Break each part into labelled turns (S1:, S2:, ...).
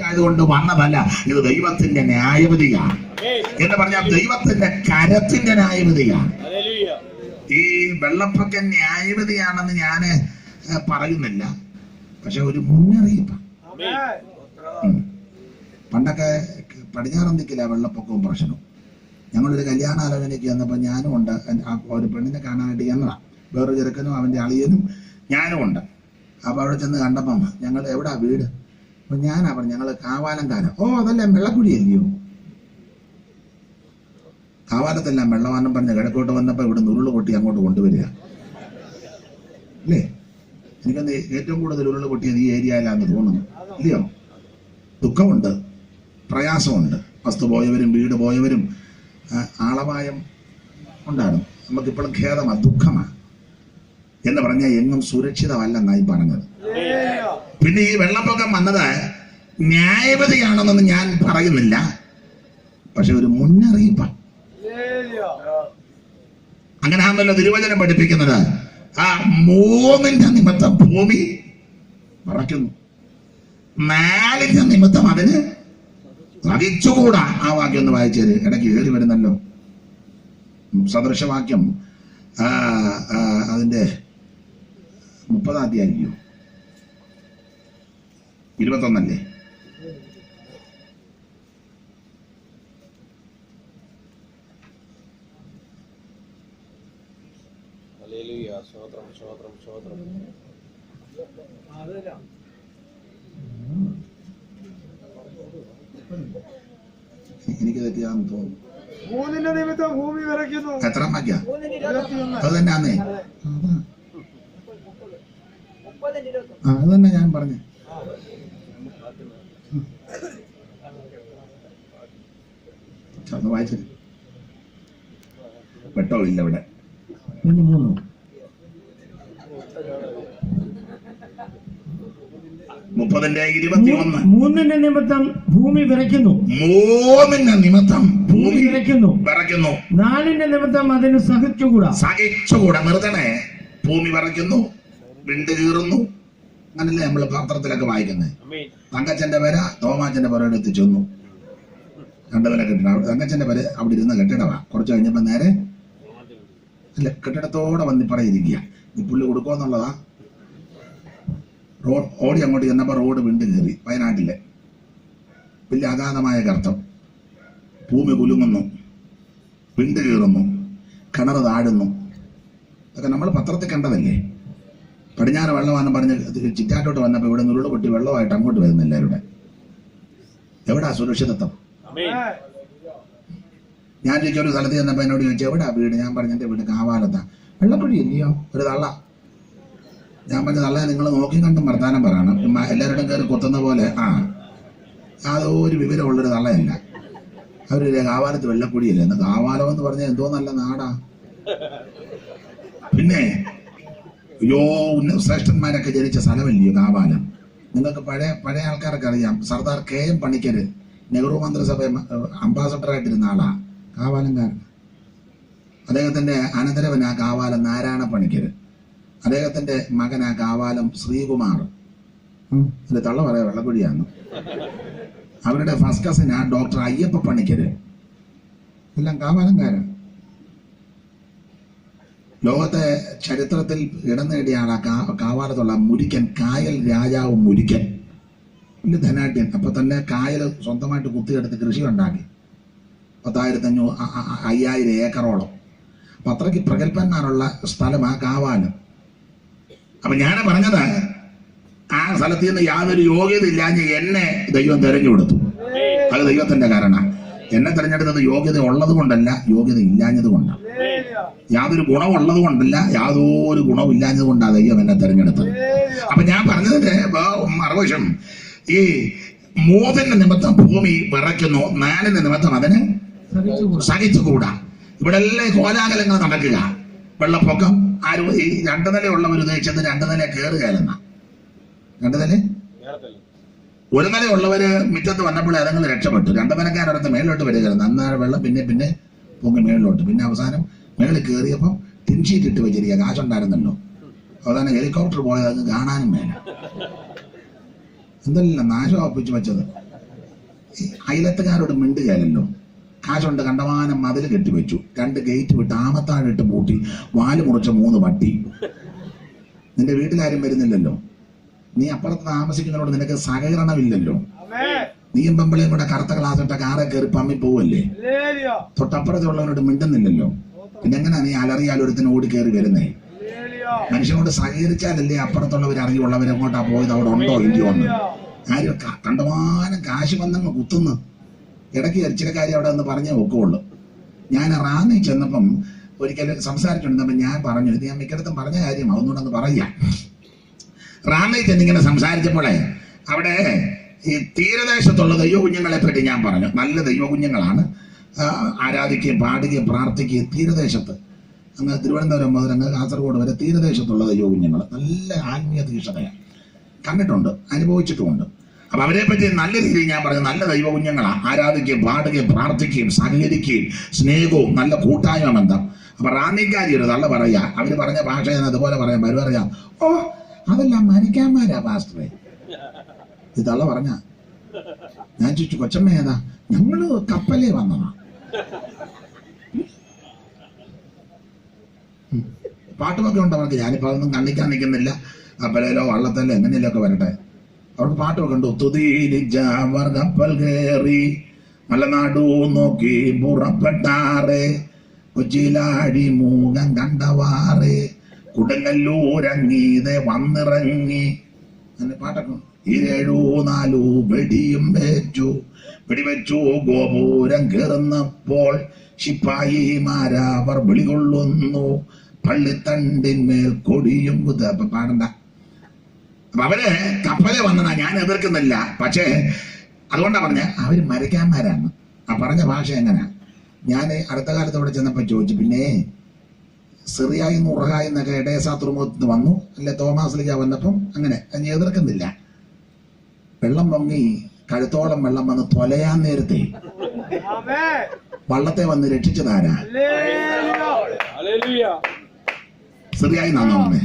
S1: ആയതുകൊണ്ട് വന്നതല്ല ഇത് ദൈവത്തിന്റെ ന്യായവിധിയാണ്. എന്ന് പറഞ്ഞാൽ ദൈവത്തിന്റെ കരത്തിന്റെ ന്യായവിധിയാണ്. ഈ വെള്ളപ്പൊക്ക ന്യായവിധിയാണെന്ന് ഞാൻ പറയുന്നില്ല. പക്ഷെ ഒരു മുന്നറിയിപ്പ്. പണ്ടൊക്കെ പടിഞ്ഞാറൻ ദിക്കില്ല വെള്ളപ്പൊക്കവും പ്രശ്നവും. ഞങ്ങളൊരു കല്യാണാലോചനയ്ക്ക് ചെന്നപ്പോൾ ഞാനും ഉണ്ട്. ഒരു പെണ്ണിനെ കാണാനായിട്ട് ചെന്നതാ. വേറൊരു ചെറുക്കനും അവന്റെ അളിയനും ഞാനും ഉണ്ട്. അപ്പൊ അവിടെ ചെന്ന് കണ്ടപ്പം ഞങ്ങൾ എവിടാ വീട്? അപ്പം ഞാനാ പറഞ്ഞു ഞങ്ങൾ താന ഓ അതല്ലേ വെള്ളക്കുഴിയല്ലയോ കാവാലത്തെല്ലാം വെള്ളവാനം പറഞ്ഞ് കിഴക്കോട്ട് വന്നപ്പോൾ ഇവിടെ ഉരുൾ പൊട്ടി അങ്ങോട്ട് കൊണ്ടുവരിക. അല്ലേ എനിക്കൊന്ന് ഏറ്റവും കൂടുതൽ ഉരുൾ പൊട്ടിയത് ഈ ഏരിയയിലാണെന്ന് തോന്നുന്നു. ഇല്ലയോ? ദുഃഖമുണ്ട്. പ്രയാസമുണ്ട്. വസ്തു പോയവരും വീട് പോയവരും ആളപായം ഉണ്ടാകും നമുക്കിപ്പോഴും ഖേദമാണ് ദുഃഖമാണ് എന്ന് പറഞ്ഞാൽ എങ്ങും സുരക്ഷിതമല്ലെന്നായി പറഞ്ഞത്. പിന്നെ ഈ വെള്ളപ്പൊക്കം വന്നത് ന്യായവതിയാണെന്നൊന്നും ഞാൻ പറയുന്നില്ല. പക്ഷെ ഒരു മുന്നറിയിപ്പ. അങ്ങനെ ആണല്ലോ തിരുവചനം പഠിപ്പിക്കുന്നത്. ആ മൂന്നിന്റെ നിമിത്തം ഭൂമി പറയ്ക്കുന്നു നാലിന്റെ നിമിത്തം അതിന് സഹിച്ചുകൂടാ ആ വാക്യം ഒന്ന് വായിച്ചത് ഇടയ്ക്ക് കയറി വരുന്നല്ലോ. സദൃശവാക്യം അതിന്റെ മുപ്പതാം തീയതി ഇരുപത്തൊന്നല്ലേ.
S2: സ്തോത്രം സ്തോത്രം സ്തോത്രം
S1: എനിക്ക് തെറ്റിയാന്ന് തോന്നുന്നു.
S3: മൂന്നിന്റെ നിമിത്തം ഭൂമി വിറയ്ക്കുന്നു.
S1: എത്ര
S3: ഇരുപത്തിയൊന്ന്
S1: അത് തന്നെയാന്നേ. ആ അത് തന്നെ ഞാൻ പറഞ്ഞു. വായിച്ചത് വെട്ടോ ഇല്ല ഇവിടെ.
S4: ഇനി മൂന്ന്.
S1: മുപ്പതിന്റെ ഇരുപത്തി ഒന്ന്
S4: മൂന്നിന്റെ നിമിത്തം ഭൂമി വിറയ്ക്കുന്നു.
S1: മൂന്നിന്റെ നിമിത്തം
S4: ഭൂമി
S1: ഭൂമി
S4: വിറയ്ക്കുന്നു.
S1: വിറയ്ക്കുന്നു.
S4: നാലിന്റെ നിമിത്തം അതിന് സഹിച്ചുകൂടാ.
S1: സഹിച്ചുകൂടാ. നിർത്തണേ. ഭൂമി വിറയ്ക്കുന്നു. വിണ്ട് കീറുന്നു. അങ്ങനല്ലേ നമ്മൾ പത്രത്തിലൊക്കെ വായിക്കുന്നത്. തങ്കച്ചന്റെ പേര തോമാച്ചന്റെ പേര എടുത്ത് ചെന്നു. രണ്ടുപേരെ കെട്ടിടം അവിടെ തങ്കച്ചന്റെ പേര് അവിടെ ഇരുന്ന കെട്ടിടവാ. കുറച്ച് കഴിഞ്ഞപ്പോ നേരെ അല്ല കെട്ടിടത്തോടെ വന്നി പറയിരിക്കുക. ഈ പുല്ല് കൊടുക്കുമെന്നുള്ളതാ റോഡ് ഓടി അങ്ങോട്ട് ചെന്നപ്പോ റോഡ് വീണ്ടും കയറി. വയനാട്ടിലെ. വലിയ അഗാധമായ കർത്തം. ഭൂമി കുലുങ്ങുന്നു. വിണ്ട് കീറുന്നു. കിണർ താഴുന്നു. അതൊക്കെ നമ്മൾ പത്രത്തിൽ കണ്ടതല്ലേ? പടിഞ്ഞാറ് വെള്ളമാണെന്ന് പറഞ്ഞ് ചിറ്റാറ്റോട്ട് വന്നപ്പോൾ ഇവിടെ ഉരുൾ പൊട്ടി വെള്ളമായിട്ട് അങ്ങോട്ട് വരുന്നില്ല ഇവിടെ എവിടാ സുരക്ഷിതത്വം. ഞാൻ ചോദിച്ച ഒരു സ്ഥലത്ത് ചെന്നപ്പോൾ എന്നോട് ചോദിച്ചു എവിടാ വീട്? ഞാൻ പറഞ്ഞ എന്റെ വീട് കാവാലത്താ. വെള്ളപ്പുഴി ഇല്ലയോ? ഒരു തള്ള. ഞാൻ പറഞ്ഞ തള്ള നിങ്ങൾ നോക്കി കണ്ടും വർത്താനം പറയണം. എല്ലാവരുടെയും കയറി കൊത്തുന്ന പോലെ ആ. യാതൊരു വിവരമുള്ളൊരു തള്ളയല്ല. അവർ കാവാലത്ത് വെള്ളക്കുഴിയല്ലേ? എന്ന് കാവാലം എന്ന് പറഞ്ഞാൽ എന്തോ നല്ല നാടാ. പിന്നെ അയ്യോ ഉന്ന ശ്രേഷ്ഠന്മാരൊക്കെ ജനിച്ച സ്ഥലമല്ലയോ കാവാലം നിങ്ങൾക്ക് പഴയ പഴയ ആൾക്കാരൊക്കെ അറിയാം. സർദാർ കെ എം പണിക്കർ നെഹ്റു മന്ത്രിസഭ അംബാസഡറായിട്ടിരുന്ന ആളാ. കാവാലംകാരൻ. അദ്ദേഹത്തിന്റെ അനന്തരവനാ കാവാലം നാരായണ പണിക്കർ അദ്ദേഹത്തിന്റെ മകനാ കാവാലം ശ്രീകുമാർ. ഇതിന്റെ തള്ള പറയാ വെള്ളക്കുഴിയാന്ന്. അവരുടെ ഫസ്റ്റ് കസിനാ ഡോക്ടർ അയ്യപ്പ പണിക്കര്. എല്ലാം കാവാലംകാരൻ ലോകത്തെ ചരിത്രത്തിൽ ഇടം നേടിയാണ് കാവാലത്തുള്ള മുരിക്കൻ കായൽ രാജാവ് മുരിക്കൻ. വലിയ ധനാഢ്യൻ. അപ്പൊ തന്നെ കായൽ സ്വന്തമായിട്ട് കുത്തിയെടുത്ത് കൃഷി ഉണ്ടാക്കി പത്തായിരത്തി അഞ്ഞൂറ് അയ്യായിരം ഏക്കറോളം. അപ്പൊ അത്രയ്ക്ക് പ്രഗത്ഭന്മാരുള്ള ആ കാവാലം. അപ്പൊ ഞാൻ പറഞ്ഞത് ആ സ്ഥലത്ത് നിന്ന് യാതൊരു യോഗ്യത ഇല്ലാഞ്ഞ് എന്നെ ദൈവം തിരഞ്ഞെടുത്തു അത് ദൈവത്തിന്റെ കാരണം. എന്നെ തെരഞ്ഞെടുത്തത് യോഗ്യത ഉള്ളത് കൊണ്ടല്ല യോഗ്യത ഇല്ലാഞ്ഞത് കൊണ്ടാണ് യാതൊരു ഗുണമുള്ളത് കൊണ്ടല്ല യാതൊരു ഗുണവും ഇല്ലാഞ്ഞത് കൊണ്ടാണ് ദൈവം എന്നെ തെരഞ്ഞെടുത്തത്. അപ്പൊ ഞാൻ പറഞ്ഞതിന്റെ മറുവശം. ഈ മൂന്നിന്റെ നിമിത്തം ഭൂമി വിറയ്ക്കുന്നു നാലിന്റെ നിമിത്തം അതിന്
S4: സഹിച്ചുകൂടാ.
S1: ഇവിടെ എല്ലാം കോലാഹലങ്ങൾ നടക്കുക. വെള്ളപ്പൊക്കം ആരും ഈ രണ്ടു നിലയുള്ളവർ ഉദ്ദേശിച്ചത് രണ്ടു നില കയറുകയല്ലെന്ന രണ്ടു നില? ഒരു നിലയുള്ളവര് മുറ്റത്ത് വന്നപ്പോൾ ഏതെങ്കിലും രക്ഷപ്പെട്ടു. രണ്ടു നിലക്കാരടുത്ത് മേളിലോട്ട് വരികയായിരുന്നു നന്നായ വെള്ളം പിന്നെ പിന്നെ പൊങ്ങി മേളിലോട്ട്. പിന്നെ അവസാനം മേളിൽ കയറിയപ്പോൾ ടിൻഷീറ്റ് ഇട്ട് വെച്ചിരിക്കുക. കാശുണ്ടായിരുന്നല്ലോ. അവസാനം ഹെലികോപ്റ്റർ പോയത് അത് കാണാനും വേണം എന്തെല്ലാം നാശം ഒപ്പിച്ച് വെച്ചത്. അയലത്തുകാരോട് മിണ്ടുകയല്ലോ കാശുണ്ട് കണ്ടമാനം മതിൽ കെട്ടിവെച്ചു. രണ്ട് ഗേറ്റ് വിട്ട് ആമത്താഴിട്ട് പൂട്ടി. വാൽ മുറിച്ച മൂന്ന് പട്ടി നിന്റെ വീട്ടിലാരും വരുന്നില്ലല്ലോ. നീ അപ്പുറത്ത് താമസിക്കുന്നതിനോട് നിനക്ക് സഹകരണമില്ലല്ലോ. നീയും പെമ്പിളയും കൂടെ കറുത്ത ക്ലാസ് ഇട്ട കാറെ കയറി പമ്മി പോവല്ലേ? തൊട്ടപ്പുറത്തുള്ളവനോട് മിണ്ടുന്നില്ലല്ലോ. പിന്നെ എങ്ങനെ നീ അലറിയാൽ ഒരുത്തിന് ഓടി കയറി വരുന്നേ? മനുഷ്യനോട് സഹകരിച്ചാലല്ലേ അപ്പുറത്തുള്ളവർ അറിയുള്ളവർ എങ്ങോട്ടാ പോയത്? അവിടെ ഉണ്ടോ ഇല്ലയോ എന്ന്. ആരും കണ്ടമാനം കാശ് വന്നങ്ങ് കുത്തുന്നു. ഇടയ്ക്ക് ചില കാര്യം അവിടെ ഒന്ന് പറഞ്ഞേ ഒക്കുള്ളൂ. ഞാൻ റാന്നി ചെന്നപ്പം ഒരിക്കലും സംസാരിച്ചിട്ടുണ്ടപ്പം ഞാൻ പറഞ്ഞു. ഇത് ഞാൻ മിക്കടത്തും പറഞ്ഞ കാര്യം ഒന്നുകൊണ്ടൊന്ന് പറയാം റാന്നി ചെന്നിങ്ങനെ സംസാരിച്ചപ്പോഴേ അവിടെ ഈ തീരദേശത്തുള്ള ദൈവകുഞ്ഞുങ്ങളെ പറ്റി ഞാൻ പറഞ്ഞു. നല്ല ദൈവകുഞ്ഞുങ്ങളാണ്. ആരാധിക്കുകയും പാടുകയും പ്രാർത്ഥിക്കുകയും തീരദേശത്ത്. അങ്ങ് തിരുവനന്തപുരം മുതൽ അങ്ങ് കാസർഗോഡ് വരെ തീരദേശത്തുള്ള ദൈവ കുഞ്ഞുങ്ങൾ നല്ല ആത്മീയ തീക്ഷണയാണ് കണ്ടിട്ടുണ്ട് അനുഭവിച്ചിട്ടുമുണ്ട്. അപ്പൊ അവരെ പറ്റി നല്ല രീതിയിൽ ഞാൻ പറഞ്ഞു നല്ല ദൈവകുഞ്ഞുങ്ങളാണ്. ആരാധിക്കുകയും പാടുകയും പ്രാർത്ഥിക്കുകയും സഹകരിക്കുകയും സ്നേഹവും നല്ല കൂട്ടായ്മ ബന്ധം അപ്പൊ റാന്നിക്കാരി ഒരു തള്ള പറയാ. അവർ പറഞ്ഞ ഭാഷ ഞാൻ അതുപോലെ പറയാം. അവർ പറയാം ഓ അതെല്ലാം മരിക്കാന്മാരാ പാസ്റ്ററെ. ഇത് തള്ള പറഞ്ഞ. ഞാൻ ചോദിച്ചു കൊച്ചമ്മ ഏതാ? ഞങ്ങൾ കപ്പലേ വന്നതാ. പാട്ടുമൊക്കെ ഉണ്ട് അവർക്ക്? ഞാനിപ്പോ അതൊന്നും കണ്ണിക്കാൻ നിൽക്കുന്നില്ല. കപ്പലയിലോ വള്ളത്തല്ലോ എങ്ങനെയല്ലോ ഒക്കെ വരട്ടെ. അവർക്ക് പാട്ടൊക്കെ ഉണ്ട്? തുതിയിലിജാവർ കപ്പൽ കയറി മലനാടു നോക്കി പുറപ്പെട്ടാറേ കൊച്ചിയിലാഴി മൂങ്ങം കണ്ടവാറ് കുടങ്ങല്ലൂരങ്ങീതെ വന്നിറങ്ങി. അങ്ങനെ പാട്ടൊക്കെ. ഉണ്ട്. നാലോ വെടിയും വെച്ചു. വെടിവെച്ചു ഗോപൂരം കയറുന്നപ്പോൾ ശിപ്പായിമാരവർ വിളികൊള്ളുന്നു. പള്ളിത്തണ്ടിന്മേൽ കൊടിയും അപ്പൊ പാടണ്ട അപ്പൊ അവർ കപ്പലെ വന്നതാ. ഞാൻ എതിർക്കുന്നില്ല. പക്ഷേ അതുകൊണ്ടാ പറഞ്ഞ അവർ മരക്കാന്മാരാണ്. ആ പറഞ്ഞ ഭാഷ എങ്ങനെയാ ഞാൻ അടുത്ത കാലത്ത് അവിടെ ചെന്നപ്പോ ചോദിച്ചു പിന്നെ സിറിയായി നുറഹ എന്നൊക്കെ എടേസാ തുറമുഖത്ത് നിന്ന് വന്നു. അല്ലെ തോമാസ് ലിജ വന്നപ്പം അങ്ങനെ അത് ഞാൻ എതിർക്കുന്നില്ല. വെള്ളം പൊങ്ങി കഴുത്തോളം വെള്ളം വന്ന് തൊലയാൻ നേരത്തെ വള്ളത്തെ വന്ന് രക്ഷിച്ചതാരാ? സിറിയായി നന്നോ വന്നേ.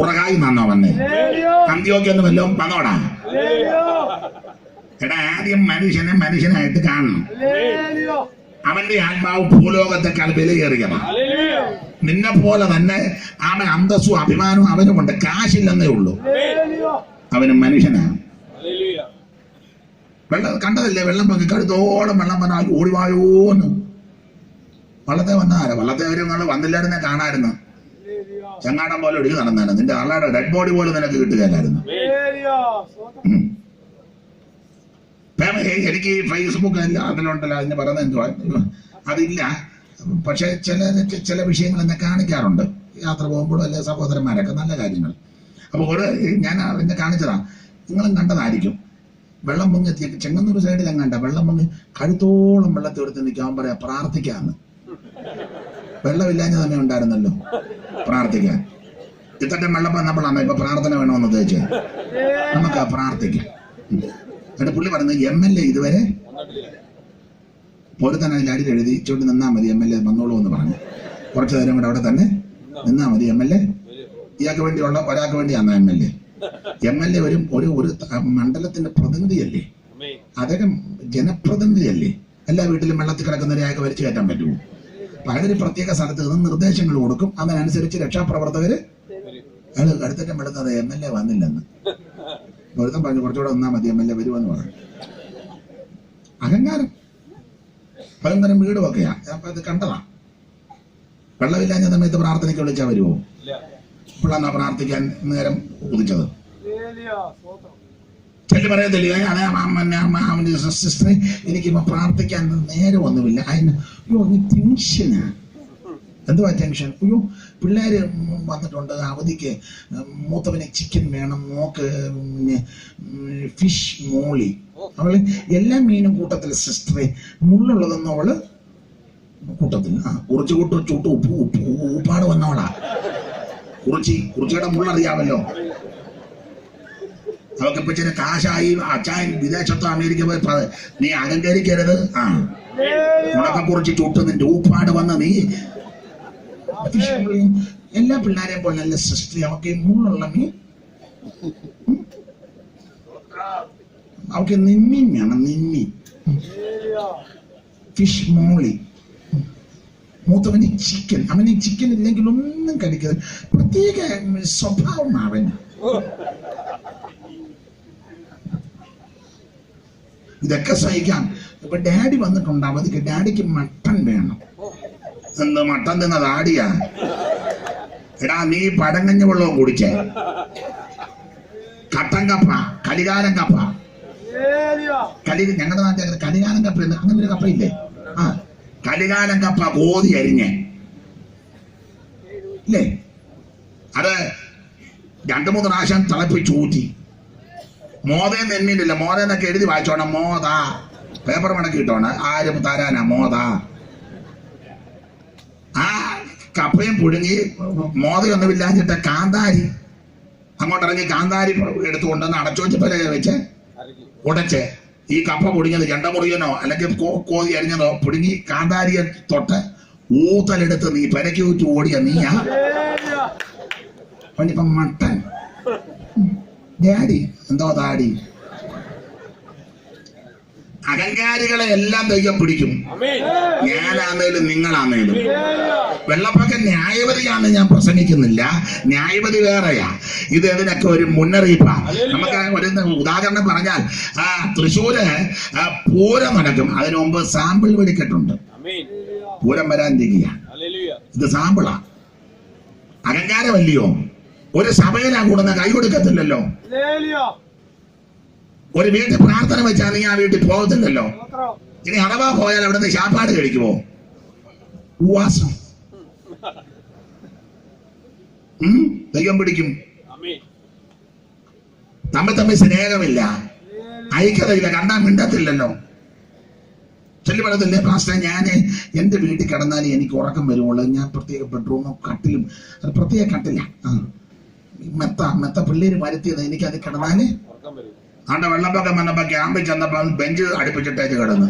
S1: ഉറകായി നന്നോ വന്നേ.
S3: ഹല്ലേലൂയ.
S1: അന്ത്യോക്കൊന്ന് വല്ലതും വന്നോടാ. എടാ ആദ്യം മനുഷ്യനെ മനുഷ്യനായിട്ട് കാണണം. അവന്റെ ആത്മാവ് ഭൂലോകത്തെക്കാൾ വിലയേറിയതാണ് നിന്നെ പോലെ തന്നെ അവൻ അന്തസ്സും അഭിമാനവും അവനുമുണ്ട് കാശില്ലെന്നേ ഉള്ളൂ. അവന് മനുഷ്യനാണ് വെള്ളം കണ്ടതല്ലേ? വെള്ളം പൊങ്ങി കഴുത്തോളം വെള്ളം വന്നാൽ ഓടിവായോന്ന്. വള്ളത്തെ വന്നാരോ? വള്ളത്തെ ഒരു നിങ്ങൾ വന്നില്ലായിരുന്നെ കാണായിരുന്നു. ചങ്ങാടം പോലെ ഒഴുകി നടന്നായിരുന്നു. നിന്റെ ആളുടെ ഡെഡ് ബോഡി പോലെ നിനക്ക് കിട്ടുകയില്ലായിരുന്നു
S3: ഹല്ലേലൂയ സ്തോത്രം
S1: ഉം. ഇപ്പം എ- എനിക്ക് ഫേസ്ബുക്ക് അതിലുണ്ടല്ലോ അതിന് പറയുന്നത് എന്തുവാ? അതില്ല. പക്ഷെ ചില ചില വിഷയങ്ങൾ എന്നെ കാണിക്കാറുണ്ട്. യാത്ര പോകുമ്പോഴും അല്ലെ സഹോദരന്മാരൊക്കെ നല്ല കാര്യങ്ങൾ. അപ്പോൾ ഒരു ഞാൻ എന്നെ കാണിച്ചതാ. നിങ്ങളും കണ്ടതായിരിക്കും. വെള്ളം പൊങ്ങി ചെങ്ങന്നൂർ സൈഡിൽ എങ്ങാണ്ട വെള്ളം പൊങ്ങി കഴുത്തോളം വെള്ളത്തിൽ എടുത്ത് നിൽക്കാൻ പറയാ പ്രാർത്ഥിക്കാന്ന്. വെള്ളമില്ലാഞ്ഞ തന്നെ ഉണ്ടായിരുന്നല്ലോ. പ്രാർത്ഥിക്കാൻ. ഇത്തട്ടം വെള്ളം വന്നപ്പോഴാണ് ഇപ്പൊ പ്രാർത്ഥന വേണമെന്ന് ഉദ്ദേശിച്ചത്. നമുക്ക് പ്രാർത്ഥിക്കാം. എന്നിട്ട് പുള്ളി പറഞ്ഞു എം എൽ എ ഇതുവരെ പോലത്തന്നെ അതിൽ അടിയിൽ എഴുതി ചൂണ്ടി നിന്നാ മതി എം എൽ എ വന്നോളൂ എന്ന് പറഞ്ഞു. കുറച്ചു നേരം കൂടെ അവിടെ തന്നെ നിന്നാ മതി എം എൽ എ ഇയാൾക്ക് വേണ്ടിയുള്ള ഒരാൾക്ക് വേണ്ടിയാണ് M L A M L A ഒരു ഒരു ഒരു മണ്ഡലത്തിന്റെ പ്രതിനിധിയല്ലേ? അദ്ദേഹം ജനപ്രതിനിധിയല്ലേ? എല്ലാ വീട്ടിലും വെള്ളത്തിൽ കിടക്കുന്ന ഒരാൾക്ക് വരച്ചു കയറ്റാൻ പറ്റുമോ? പലരും പ്രത്യേക സ്ഥലത്ത് നിന്ന് നിർദ്ദേശങ്ങൾ കൊടുക്കും. അതിനനുസരിച്ച് രക്ഷാപ്രവർത്തകര് അയാൾ അടുത്തറ്റം പെടുന്നത് എം എൽ എ വന്നില്ലെന്ന്. ഒരുത്തം പറഞ്ഞു കുറച്ചുകൂടെ നിന്നാ മതി എം എൽ എ വരുമെന്ന് പറഞ്ഞു. അഹങ്കാരം. പലതരം വീടും ഒക്കെയാ അത് കണ്ടതാ. വെള്ളമില്ലാഞ്ഞ സമയത്ത് പ്രാർത്ഥനയ്ക്ക് വിളിച്ചാൽ വരുമോ ഇപ്പോഴാണ് പ്രാർത്ഥിക്കാൻ നേരം
S3: സ്തോത്രം
S1: ചെല്ലു പറയത്തില്ലേ? അതെ അവന്റെ സിസ്റ്ററെ പ്രാർത്ഥിക്കാൻ നേരമൊന്നുമില്ല. അതിന് അയ്യോ ടെൻഷനാ എന്തുവാ ടെൻഷൻ അയ്യോ പിള്ളേര് വന്നിട്ടുണ്ട്. അവധിക്ക് മൂത്തവന് ചിക്കൻ വേണം മോക്ക് പിന്നെ ഫിഷ് മോളി. അവൾ എല്ലാ മീനും കൂട്ടത്തിൽ സിസ്റ്ററെ മുള്ളുള്ളതെന്ന് അവൾ കൂട്ടത്തിൽ ആ കുറിച്ച് കൂട്ട് ചൂട്ട് ഉപ്പ് ഉപ്പ് ഉപ്പാട് വന്നവളാ. കുറിച്ചി കുറിച്ചിയുടെ മുള്ളറിയാമല്ലോ. ഇപ്പൊ ചില കാശായി അച്ചായൻ വിദേശത്തോ അമേരിക്ക പോയി നീ അലങ്കരിക്കരുത്. ആ. ഉണക്കം കുറിച്ച് ചുട്ട് നിന്റെ ഊപ്പാട് വന്ന നീ എല്ലാ പിള്ളേരെയും പോലെ നല്ല സൃഷ്ടി. അവർക്ക് മൂളുള്ള മീൻ. അവക്ക് നിമ്മി വേണം നിമ്മി. ഫിഷ് മോളി. മൂത്തവന് ചിക്കൻ അവന് ചിക്കൻ ഇല്ലെങ്കിൽ ഒന്നും കഴിക്കരുത്. പ്രത്യേക സ്വഭാവം അവന്. ഇതൊക്കെ സഹിക്കാം. ഇപ്പൊ ഡാഡി വന്നിട്ടുണ്ട്. അവധിക്ക് ഡാഡിക്ക് മട്ടൺ വേണം. എന്ത് മട്ടൻ തിന്നത് ആടിയാ. എടാ നീ പടങ്ങഞ്ഞ വെള്ളവും കുടിച്ചേ. കട്ടൻ കപ്പ കലികാലം കപ്പ. കലി ഞങ്ങളുടെ നാട്ടിൽ കലികാലം കപ്പ അങ്ങനെ ഒരു കപ്പയില്ലേ ആ കലികാലം കപ്പ ഗോതി അരിഞ്ഞ. ഇല്ലേ? അത് രണ്ടു മൂന്ന് പ്രാവശ്യം തിളപ്പിച്ച് ഊറ്റി. മോതേ നെന്നിട്ടില്ല മോതെന്നൊക്കെ എഴുതി വായിച്ചോണം. മോത. പേപ്പർ മടക്കി ഇട്ടോണ്. ആരും തരാനാ. മോത. ആ കപ്പയും പുഴുങ്ങി മോതയൊന്നും ഇല്ലാഞ്ഞിട്ട് കാന്താരി. അങ്ങോട്ടിറങ്ങി കാന്താരി എടുത്തുകൊണ്ടുവന്ന് അടച്ചു വെച്ചപ്പോലെ വെച്ച് ഉടച്ച് ഈ കപ്പ പൊടിഞ്ഞത് ചെണ്ട മുറിയനോ അല്ലെങ്കിൽ കോതി അരിഞ്ഞതോ പൊടുങ്ങി കാന്താരിയെ തൊട്ട് ഊത്തലെടുത്ത് നീ പെരക്കി ഊറ്റി ഓടിയ നീയാ. മട്ടൻ. ഡാഡി എന്തോ താടി അഹങ്കാരികളെ എല്ലാം ദൈവം പിടിക്കും. നിങ്ങളാന്നേലും
S3: ഹല്ലേലൂയ.
S1: വെള്ളപ്പൊക്കം ന്യായവതിയാണെന്ന് ഞാൻ പ്രസംഗിക്കുന്നില്ല. ന്യായവതി വേറെയാ. ഇത് ഇതിനൊക്കെ ഒരു മുന്നറിയിപ്പാ? നമുക്ക് ഒരു ഉദാഹരണം പറഞ്ഞാൽ ആ തൃശ്ശൂര് പൂരം നടക്കും. അതിനു മുമ്പ് സാമ്പിൾ വെടിക്കെട്ടുണ്ട്. പൂരം വരാൻ
S2: തിരിയ.
S1: ഇത് സാമ്പിളാ. അഹങ്കാരമല്ലയോ ഒരു സഭയിലാ കൂടുന്ന കൈ കൊടുക്കത്തില്ലല്ലോ. ഒരു വീട്ടിൽ പ്രാർത്ഥന വെച്ചാൽ നീ ആ വീട്ടിൽ പോകത്തില്ലല്ലോ. ഇനി അടവാ പോയാൽ അവിടുന്ന് ശാപ്പാട് കഴിക്കുമോ? ഉപവാസം ദൈവം പിടിക്കും.
S2: നമ്മൾ
S1: തമ്മിൽ സ്നേഹമില്ല. ഐക്യതയില്ല. കണ്ടാൽ മിണ്ടത്തില്ലല്ലോ. ചെല്ലി പറയത്തില്ലേ പാസ്റ്റർ ഞാൻ എന്റെ വീട്ടിൽ കിടന്നാലേ എനിക്ക് ഉറക്കം വരുവുള്ളൂ. ഞാൻ പ്രത്യേക ബെഡ്റൂമോ കട്ടിലും അത് പ്രത്യേക കട്ടില്ല മെത്ത മെത്ത പിള്ളേര് വരുത്തിയത് എനിക്ക് അത് കിടന്നാൽ.
S2: ഉറക്കം വരും.
S1: ആണ്ട വെള്ളപ്പൊക്കം വന്നപ്പോ ക്യാമ്പിൽ ചെന്നപ്പോ ബെഞ്ച് അടുപ്പിച്ചിട്ടേച്ച് കിടന്നു.